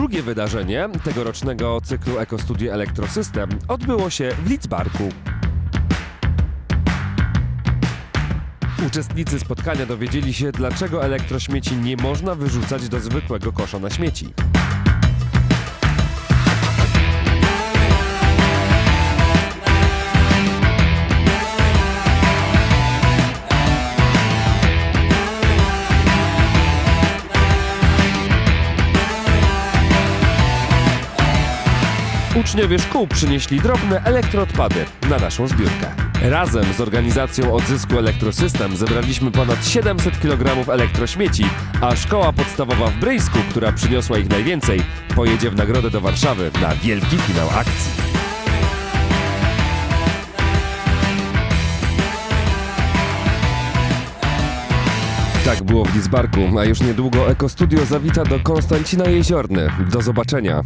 Drugie wydarzenie tegorocznego cyklu Ekostudio Elektrosystem odbyło się w Lidzbarku. Uczestnicy spotkania dowiedzieli się, dlaczego elektrośmieci nie można wyrzucać do zwykłego kosza na śmieci. Uczniowie szkół przynieśli drobne elektroodpady na naszą zbiórkę. Razem z organizacją odzysku Elektrosystem zebraliśmy ponad 700 kg elektrośmieci, a szkoła podstawowa w Bryjsku, która przyniosła ich najwięcej, pojedzie w nagrodę do Warszawy na wielki finał akcji. Tak było w Lidzbarku, a już niedługo Ekostudio zawita do Konstancina Jeziorny. Do zobaczenia.